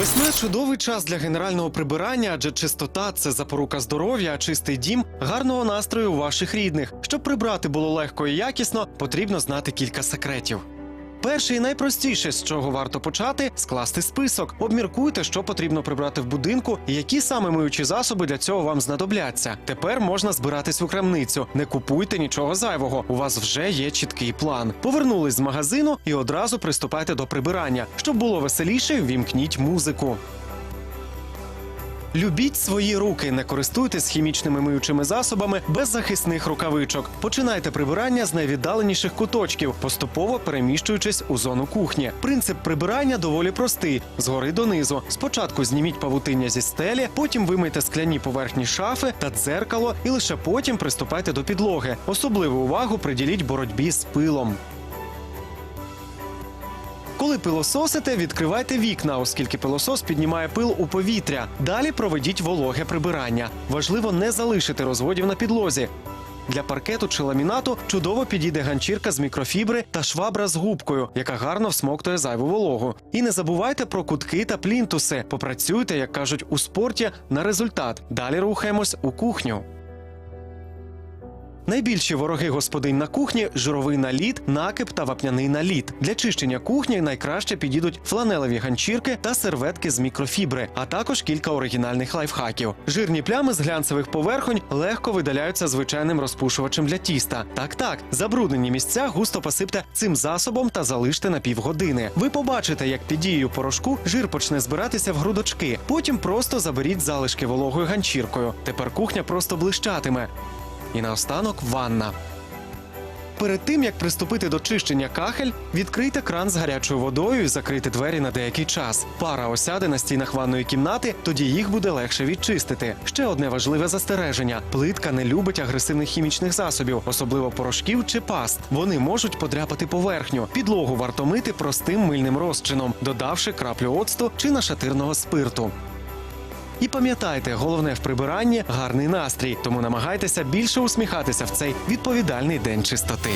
Весна чудовий час для генерального прибирання, адже чистота це запорука здоров'я, чистий дім гарного настрою ваших рідних. Щоб прибрати було легко і якісно, потрібно знати кілька секретів. Перше і найпростіше, з чого варто почати, скласти список. Обміркуйте, що потрібно прибрати в будинку і які саме миючі засоби для цього вам знадобляться. Тепер можна збиратись у крамницю. Не купуйте нічого зайвого. У вас вже є чіткий план. Повернулись з магазину і одразу приступайте до прибирання. Щоб було веселіше, вімкніть музику. Любіть свої руки, не користуйтесь хімічними миючими засобами без захисних рукавичок. Починайте прибирання з найвіддаленіших куточків, поступово переміщуючись у зону кухні. Принцип прибирання доволі простий: згори донизу. Спочатку зніміть павутиння зі стелі, потім вимийте скляні поверхні шафи та дзеркало, і лише потім приступайте до підлоги. Особливу увагу приділіть боротьбі з пилом. Коли пилососите, відкривайте вікна, оскільки пилосос піднімає пил у повітря. Далі проведіть вологе прибирання. Важливо не залишити розводів на підлозі. Для паркету чи ламінату чудово підійде ганчірка з мікрофібри та швабра з губкою, яка гарно всмоктує зайву вологу. І не забувайте про кутки та плінтуси. Попрацюйте, як кажуть у спорті, на результат. Далі рухаємось у кухню. Найбільші вороги господинь на кухні жировий наліт, накип та вапняний наліт. Для чищення кухні найкраще підійдуть фланелеві ганчірки та серветки з мікрофібри, а також кілька оригінальних лайфхаків. Жирні плями з глянцевих поверхонь легко видаляються звичайним розпушувачем для тіста. Так, так, забруднені місця густо посипте цим засобом та залиште на півгодини. Ви побачите, як під дією порошку жир почне збиратися в грудочки. Потім просто заберіть залишки вологою ганчіркою. Тепер кухня просто блищатиме. І наостанок ванна. Перед тим як приступити до чищення кахель, відкрийте кран з гарячою водою і закрийте двері на деякий час. Пара осяде на стінах ванної кімнати, тоді їх буде легше відчистити. Ще одне важливе застереження: плитка не любить агресивних хімічних засобів, особливо порошків чи паст. Вони можуть подряпати поверхню. Підлогу варто мити простим мильним розчином, додавши краплю оцту чи нашатирного спирту. І пам'ятайте, головне в прибиранні гарний настрій, тому намагайтеся більше усміхатися в цей відповідальний день чистоти.